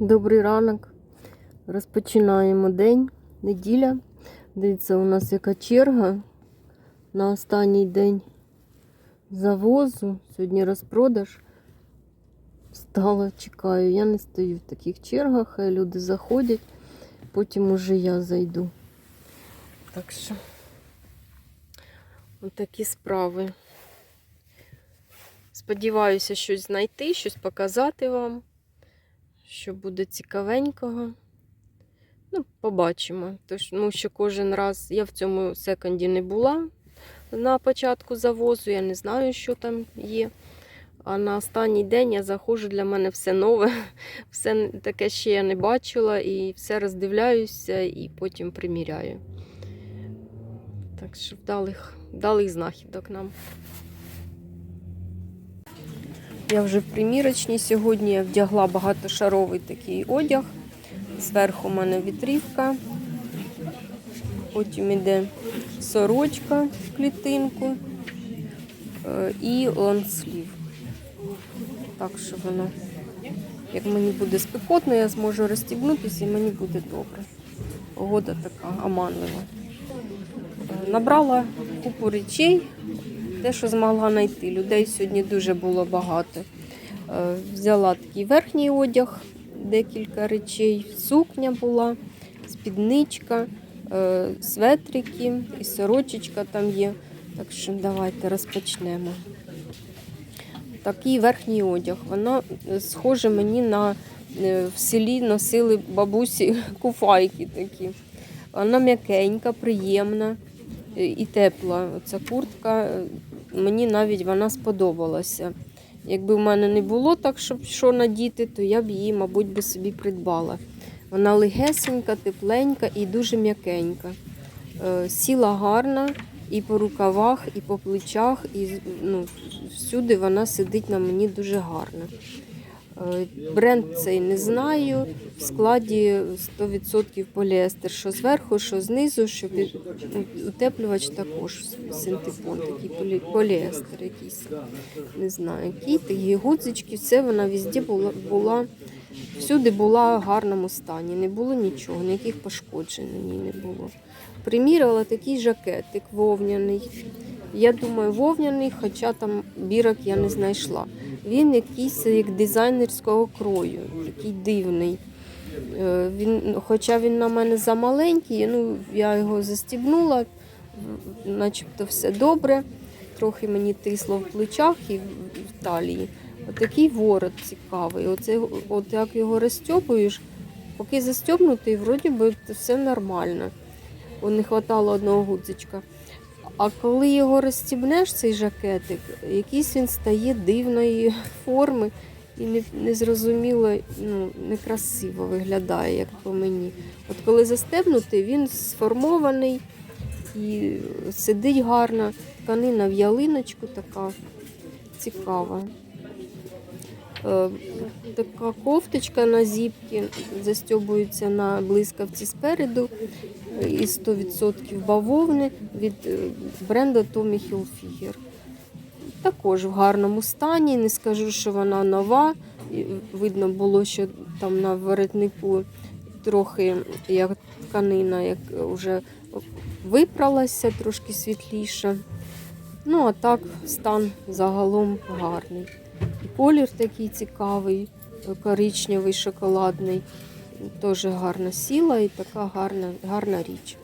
Добрий ранок. Розпочинаємо день, неділя. Дивіться, у нас яка черга на останній день завозу. Сьогодні розпродаж. Встала, чекаю. Я не стою в таких чергах, хай люди заходять, потім уже я зайду. Так що, отакі справи. Сподіваюся, щось знайти, щось показати вам що буде цікавенького. Ну, побачимо. Тож, ну, що кожен раз я в цьому секонді не була на початку завозу, я не знаю, що там є. А на останній день я заходжу, для мене все нове, все таке ще я не бачила, і все роздивляюся і потім приміряю. Так що вдалих, вдалих знахідок нам. Я вже в примірочній. Сьогодні я вдягла багатошаровий такий одяг. Зверху у мене вітрівка. Потім йде сорочка в клітинку е, і лонслів. Так що воно, як мені буде спекотно, я зможу розстібнутися і мені буде добре. Погода така оманлива. Е, Набрала купу речей, те, що змогла знайти. Людей сьогодні дуже було багато. Е, Взяла такий верхній одяг, декілька речей, сукня була, спідничка, е, светрики і сорочечка там є. Так що давайте розпочнемо. Такий верхній одяг. Воно е, схоже мені на в селі носили бабусі куфайки такі. Вона м'якенька, приємна і тепла. Оця куртка, мені навіть вона сподобалася. Якби в мене не було так, щоб що надіти, то я б її, мабуть, би собі придбала. Вона легесенька, тепленька і дуже м'якенька. Е, Сіла гарна і по рукавах, і по плечах, і ну, всюди вона сидить на мені дуже гарно. Е, Бренд цей не знаю. В складі 100% поліестер, що зверху, що знизу, що під ну, утеплювач також синтепон, такий полі- поліестер якийсь. Не знаю, який такі гудзички, все вона везде була, була всюди була в гарному стані. Не було нічого, ніяких пошкоджень на ній не було. Приміряла такий жакетик вовняний. Я думаю, вовняний, хоча там бірок я не знайшла. Він якийсь як дизайнерського крою, такий дивний. Е, Він, хоча він на мене замаленький, ну, я його застібнула, начебто все добре. Трохи мені тисло в плечах і в талії. Отакий ворот цікавий. Оце, от як його розстьобуєш, поки застьобнутий, вроді би все нормально. О, не вистачало одного гудзичка. А коли його розстібнеш, цей жакетик, якийсь він стає дивної форми і незрозуміло, ну, некрасиво виглядає, як по мені. От коли застебнутий, він сформований і сидить гарно. Тканина в ялиночку така цікава. Е, Така кофточка на зіпки застьобується на блискавці спереду із 100% бавовни від е, бренду Tommy Hilfiger. Також в гарному стані, не скажу, що вона нова. Видно було, що там на воротнику трохи як тканина, як вже випралася, трошки світліша. Ну, а так стан загалом гарний. І колір такий цікавий, коричневий, шоколадний. Теж гарна сіла і така гарна, гарна річ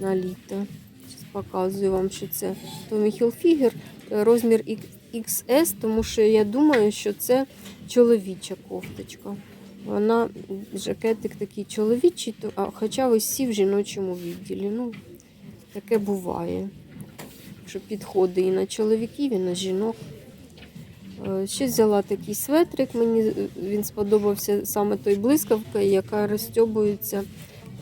на літо. Зараз показую вам, що це Tommy Hilfiger, е, розмір XS, тому що я думаю, що це чоловіча кофточка. Вона жакетик такий чоловічий, а хоча всі в жіночому відділі. Ну, таке буває. Що підходить і на чоловіків, і на жінок. Е, Ще взяла такий светрик, мені е, він сподобався саме той блискавка, яка розстьобується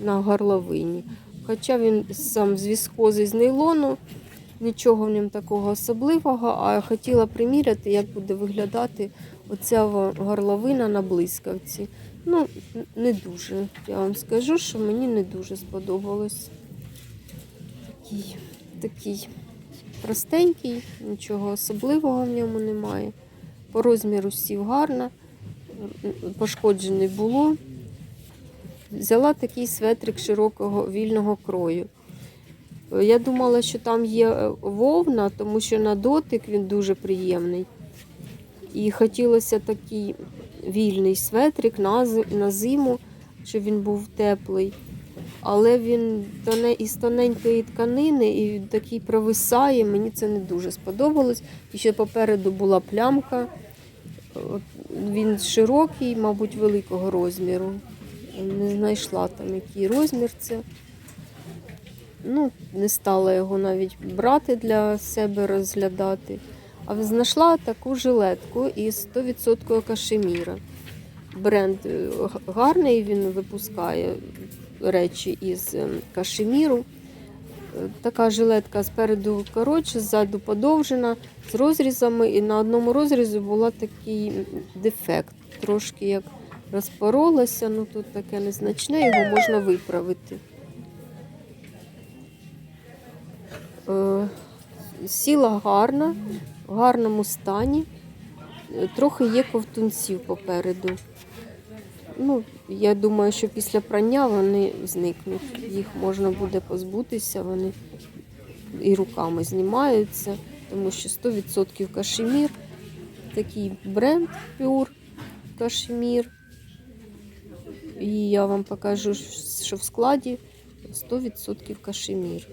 на горловині. Хоча він сам з віскози з нейлону, нічого в ньому такого особливого, а хотіла приміряти, як буде виглядати оця горловина на блискавці. Ну, не дуже. Я вам скажу, що мені не дуже сподобалось. Такий, такий простенький, нічого особливого в ньому немає. По розміру сів гарно. пошкоджений було. Взяла такий светрик широкого вільного крою. Я думала, що там є е, вовна, тому що на дотик він дуже приємний. І хотілося такий вільний светрик на зиму, щоб він був теплий. Але він із тоненької тканини і він такий провисає. Мені це не дуже сподобалось. І ще попереду була плямка. Він широкий, мабуть, великого розміру. Не знайшла там, який розмір це. Ну, не стала його навіть брати для себе розглядати. А знайшла таку жилетку із 100% кашеміра. Бренд е, гарний, він випускає речі із ем, кашеміру. Е, Така жилетка спереду коротша, ззаду подовжена, з розрізами, і на одному розрізі була такий дефект. Трошки як розпоролася, ну тут таке незначне, його можна виправити. Е, Сіла гарна, в гарному стані. Е, Трохи є ковтунців попереду. Ну, я думаю, що після прання вони зникнуть. Їх можна буде позбутися, вони і руками знімаються, тому що 100% кашемір. Такий бренд Pure кашемір. І я вам покажу, що в складі 100% кашемір.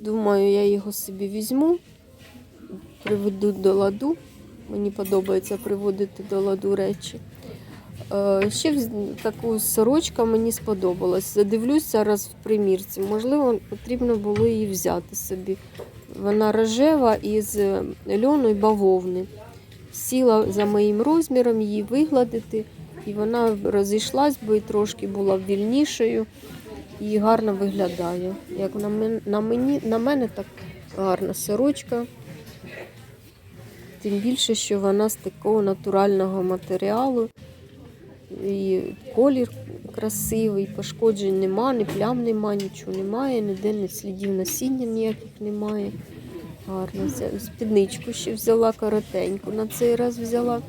Думаю, я його собі візьму, приведу до ладу. Мені подобається приводити до ладу речі. Е, Ще таку сорочка мені сподобалась. Задивлюсь зараз в примірці. Можливо, потрібно було її взяти собі. Вона рожева із е, льону і бавовни. Сіла за моїм розміром її вигладити, і вона розійшлась, бо і трошки була вільнішою і гарно виглядає. Як на мені, на мене так гарна сорочка. Тим більше, що вона з такого натурального матеріалу. І колір красивий, пошкоджень нема, ні плям нема, нічого немає, ніде ні слідів насіння ніяких немає. Гарно. Спідничку ще взяла коротеньку. На цей раз взяла.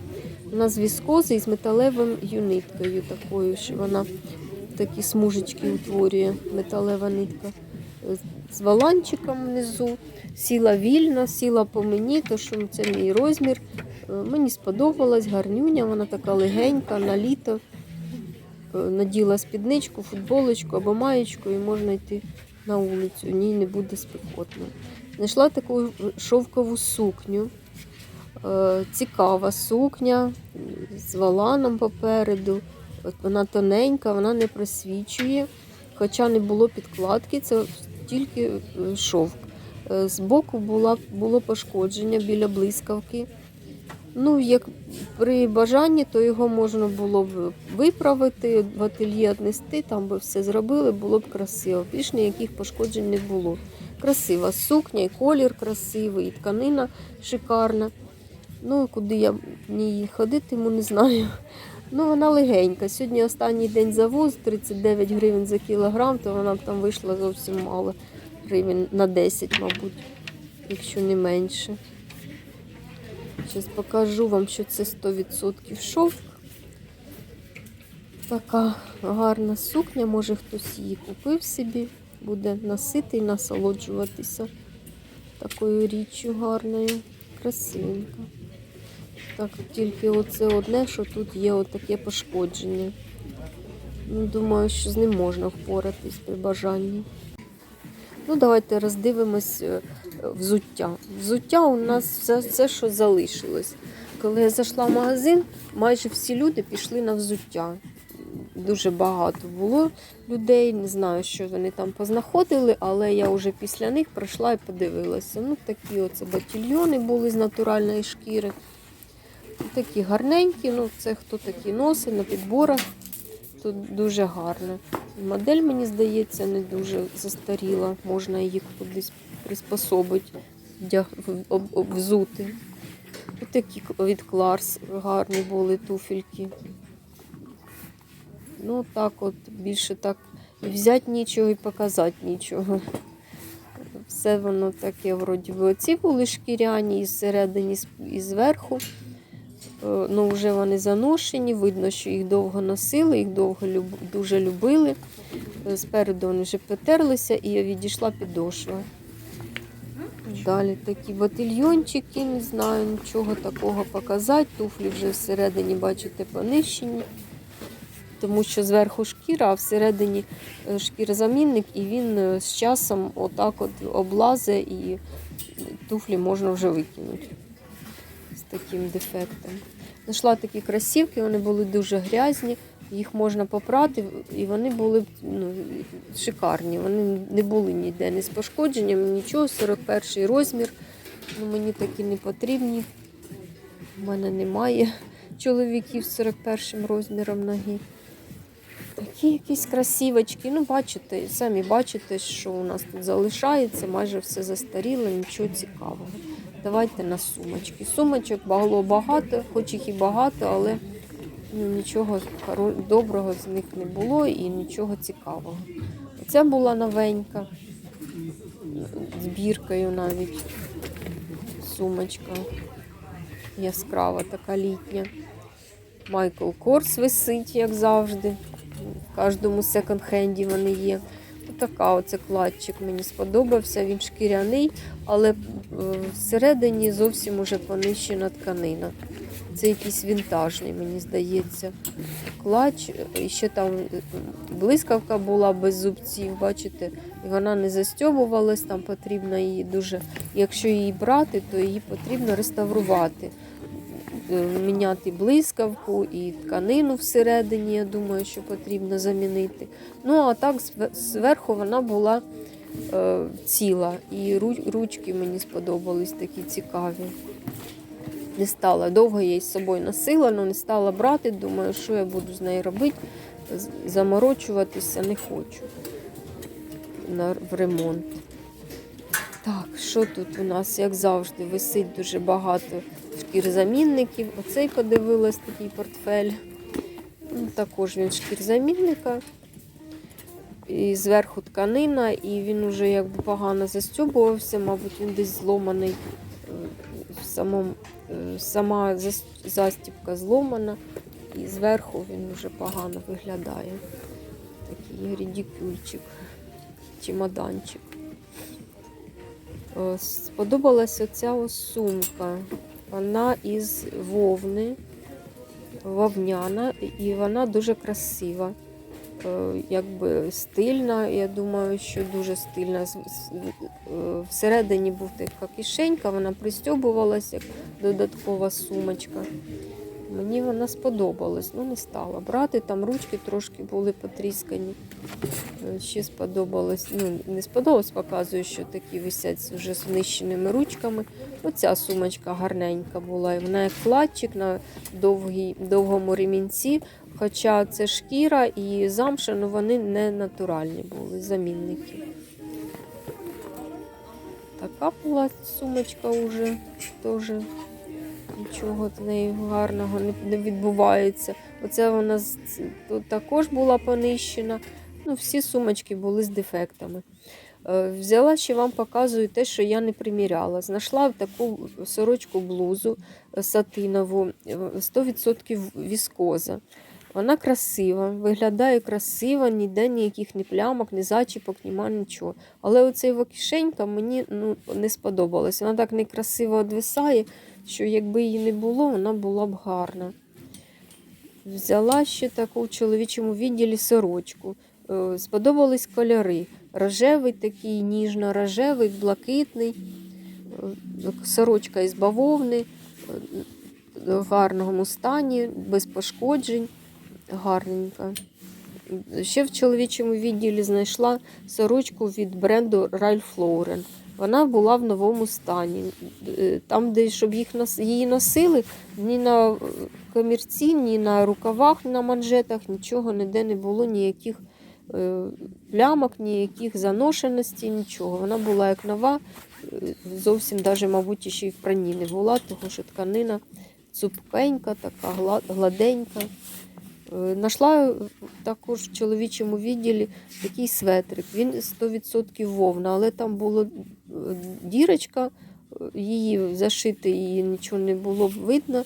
Вона з віскози і з металевим юниткою такою, що вона такі смужечки утворює, металева нитка. З валанчиком внизу. Сіла вільно, сіла по мені, то що це мій розмір. Е, Мені сподобалась гарнюня, вона така легенька на літо. Е, Наділа спідничку, футболочку або маєчку і можна йти на вулицю. Ній не буде спекотно. Знайшла таку шовкову сукню. Е, Цікава сукня з валаном попереду. От Вона тоненька, вона не просвічує. Хоча не було підкладки, це тільки е, шовк. Е, Збоку була, було пошкодження біля блискавки. Ну, як при бажанні, то його можна було б виправити, в ательє віднести, там би все зробили, було б красиво. Більш ніяких пошкоджень не було. Красива сукня, і колір красивий, і тканина шикарна. Ну, куди я в ній ходитиму, не знаю. Ну, вона легенька. Сьогодні останній день завоз, 39 гривень за кілограм, то вона б там вийшла зовсім мало. Гривень на 10, мабуть, якщо не менше. Зараз покажу вам, що це 100% шовк. Така гарна сукня, може хтось її купив собі, буде носити і насолоджуватися такою річчю гарною, красивенька. Так, тільки оце одне, що тут є отаке пошкодження. Ну, думаю, що з ним можна впоратись при бажанні. Ну, давайте роздивимось е, взуття. Взуття у нас все, все, що залишилось. Коли я зайшла в магазин, майже всі люди пішли на взуття. Дуже багато було людей. Не знаю, що вони там познаходили, але я вже після них пройшла і подивилася. Ну, такі оце батільйони були з натуральної шкіри. Такі гарненькі, ну це хто такі носить на підборах. Тут дуже гарно. Модель, мені здається, не дуже застаріла. Можна її кудись приспособити, вдяг- в- об- обвзути. Ось такі від Кларс гарні були туфельки. Ну, так от, більше так і взяти нічого, і показати нічого. Все воно таке, вроді оці були шкіряні і зсередині, і зверху. Е, Ну, вже вони заношені, видно, що їх довго носили, їх довго дуже любили. Е, Спереду вони вже потерлися і відійшла підошва. Далі такі ботильйончики, не знаю, нічого такого показати. Туфлі вже всередині, бачите, понищені. Тому що зверху шкіра, а всередині е, шкірозамінник, і він з часом отак от облазе і туфлі можна вже викинути з таким дефектом. Знайшла такі кросівки, вони були дуже грязні, їх можна попрати, і вони були ну, шикарні. Вони не були ніде не з пошкодженням, нічого, 41 розмір. Ну, мені такі не потрібні. У мене немає чоловіків з 41 розміром ноги. Такі якісь красивочки. Ну, бачите, самі бачите, що у нас тут залишається, майже все застаріло, нічого цікавого. Давайте на сумочки. Сумочок було багато, хоч їх і багато, але ну, нічого доброго з них не було і нічого цікавого. Оця була новенька, з біркою навіть сумочка яскрава, така літня. Майкл Корс висить, як завжди. В кожному секонд-хенді вони є. Така оце кладчик мені сподобався. Він шкіряний, але е, всередині зовсім уже понищена тканина. Це якийсь вінтажний, мені здається. Клач. І ще там е, блискавка була без зубців, бачите, і вона не застьобувалась, там потрібно її дуже. Якщо її брати, то її потрібно реставрувати. Е, Міняти блискавку і тканину всередині, я думаю, що потрібно замінити. Ну, а так зверху вона була е, ціла. І ручки мені сподобались такі цікаві. Не стала довго я її з собою носила, але не стала брати. Думаю, що я буду з нею робити. Заморочуватися не хочу на, в ремонт. Так, що тут у нас, як завжди, висить дуже багато шкірзамінників. Оцей подивилась такий портфель. Ну, Також він шкірзамінника. І зверху тканина, і він уже якби погано застьобувався, мабуть, він десь зломаний. е, в самому, е, сама застібка зломана, і зверху він вже погано виглядає. Такий рідікюльчик, чемоданчик. Е, Сподобалася ця сумка. Вона із вовни, вовняна, і вона дуже красива. Е, Якби стильна, я думаю, що дуже стильна. Е, Всередині був така кишенька, вона пристьобувалася як додаткова сумочка. Мені вона сподобалась, ну не стала брати. Там ручки трошки були потріскані. Е, Ще сподобалось, ну не сподобалось, показую, що такі висять з вже знищеними ручками. Оця сумочка гарненька була. І вона як кладчик на довгій, довгому ремінці. Хоча це шкіра і замша, ну вони не натуральні були, замінники. Така була сумочка вже теж. Нічого з нею гарного не, відбувається. Оце вона тут також була понищена. Ну, всі сумочки були з дефектами. Е, Взяла ще вам показую те, що я не приміряла. Знайшла таку сорочку блузу е, сатинову, е, 100% віскоза. Вона красива, виглядає красиво, ніде ніяких ні плямок, ні зачіпок, нема нічого. Але оцей кишенька мені ну, не сподобалась. Вона так некрасиво одвисає, що якби її не було, вона була б гарна. Взяла ще таку в чоловічому відділі сорочку. Е, Сподобались кольори. Рожевий такий, ніжно-рожевий, блакитний. Е, Сорочка із бавовни, е, в гарному стані, без пошкоджень. Гарненька. Ще в чоловічому відділі знайшла сорочку від бренду Ralph Lauren. Вона була в новому стані. Е, Там, де щоб їх її носили, ні на комірці, ні на рукавах, ні на манжетах, нічого ніде не було, ніяких е, плямок, ніяких заношеностей, нічого. Вона була як нова, е, зовсім навіть, мабуть, ще й в прані не була, тому що тканина цупкенька, така гладенька. Е, Нашла також в чоловічому відділі такий светрик. Він 100% вовна, але там дірочка, е, її зашити, її нічого не було видно.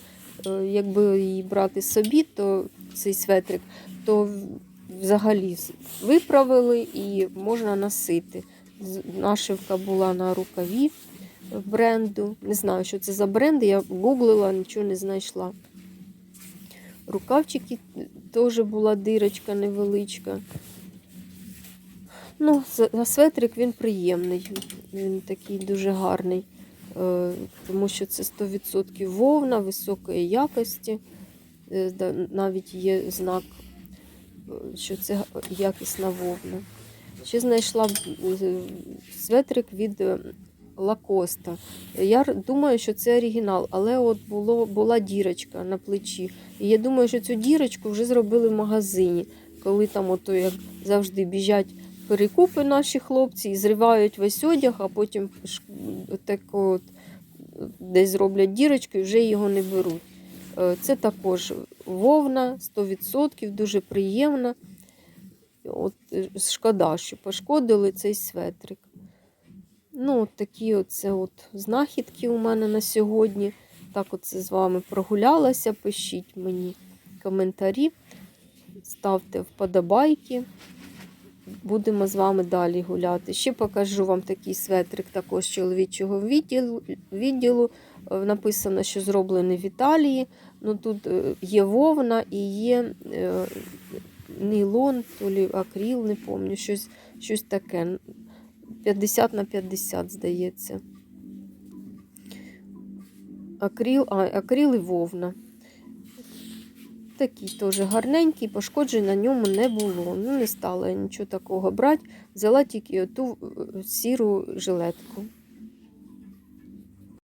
Е, Якби її брати собі, то цей светрик, то взагалі виправили і можна носити. Нашивка була на рукаві бренду. Не знаю, що це за бренд, я гуглила, нічого не знайшла. Рукавчики теж була дирочка невеличка. Ну, светрик він приємний, він такий дуже гарний, е, тому що це 100% вовна високої якості. Е, Навіть є знак, що це якісна вовна. Ще знайшла е, светрик від Лакоста. Я думаю, що це оригінал, але от було, була дірочка на плечі. І я думаю, що цю дірочку вже зробили в магазині, коли там, ото, як завжди, біжать перекупи наші хлопці і зривають весь одяг, а потім так от, десь зроблять дірочку і вже його не беруть. Е, Це також вовна 100%, дуже приємна. От, е, шкода, що пошкодили цей светрик. Ну, такі оце от знахідки у мене на сьогодні. Так оце з вами прогулялася. Пишіть мені коментарі, ставте вподобайки. Будемо з вами далі гуляти. Ще покажу вам такий светрик також чоловічого відділу. відділу. Е, Написано, що зроблений в Італії. Ну, тут е, є вовна і є е, нейлон, то лі акріл, не пам'ятаю, щось, щось таке. 50 на 50, здається. Акріл, а, акріл і вовна. Такий теж гарненький, пошкоджень на ньому не було. Ну, не стала нічого такого брати. Взяла тільки оту е, сіру жилетку.